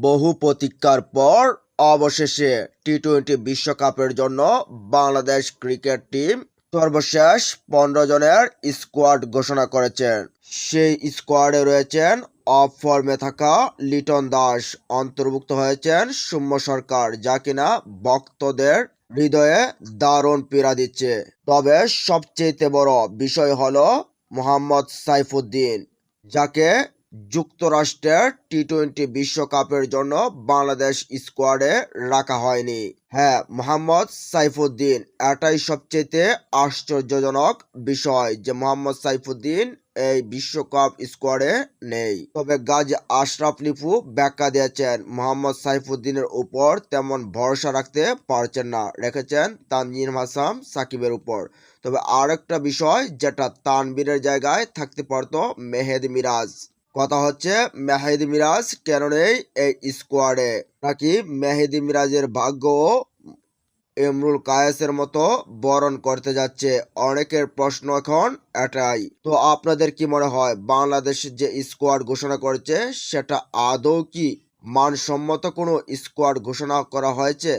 বহু প্রতীক্ষার পর অবশেষে টি টোয়েন্টি বিশ্বকাপের জন্য বাংলাদেশ ক্রিকেট টিম সর্বশেষ পনেরো জনের স্কোয়াড ঘোষণা করেছেন সেই স্কোয়াডে রয়েছেন অফ ফর্মে থাকা লিটন দাস, অন্তর্ভুক্ত হয়েছেন সৌম্য সরকার, যা কিনা ভক্তদের হৃদয়ে দারুণ পীড়া দিচ্ছে। তবে সবচেয়ে বড় বিষয় হলো মোহাম্মদ সাইফুদ্দিন, যাকে যুক্তরাষ্ট্রের টি টোয়েন্টি বিশ্বকাপের জন্য বাংলাদেশ স্কোয়াডে রাখা হয়নি। হ্যাঁ মোহাম্মদ সাইফুদ্দিন, এটাই সবচেয়ে আশ্চর্যজনক বিষয় যে মোহাম্মদ সাইফুদ্দিন এই বিশ্বকাপ স্কোয়াডে নেই। তবে গাজী আশরাফ নিপু ব্যাখ্যা দিয়েছেন, মোহাম্মদ সাইফুদ্দিনের উপর তেমন ভরসা রাখতে পারছেন না, রেখেছেন তানজিম হাসাম সাকিবের উপর। তবে আরেকটা বিষয় যেটা তানবীরের জায়গায় থাকতে পারতো মেহেদ মিরাজ। কথা হচ্ছে মেহেদি মিরাজ কেন নেই এই স্কোয়াডে নাকি মেহেদি মিরাজের ভাগ্য এমরুল কায়েসের মতো বরণ করতে যাচ্ছে? অনেকের প্রশ্ন এখন এটাই। তো আপনাদের কি মনে হয় বাংলাদেশের যে স্কোয়াড ঘোষণা করেছে, সেটা আদৌ কি মানসম্মত কোনো স্কোয়াড ঘোষণা করা হয়েছে?